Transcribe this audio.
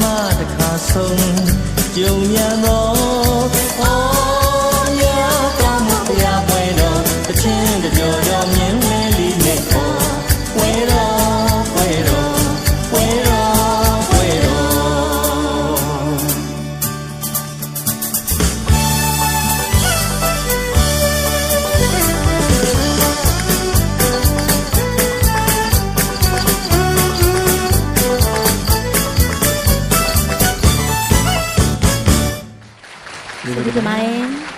မှတစ်ခါဆုံးကြုံရသော 수고들 많이.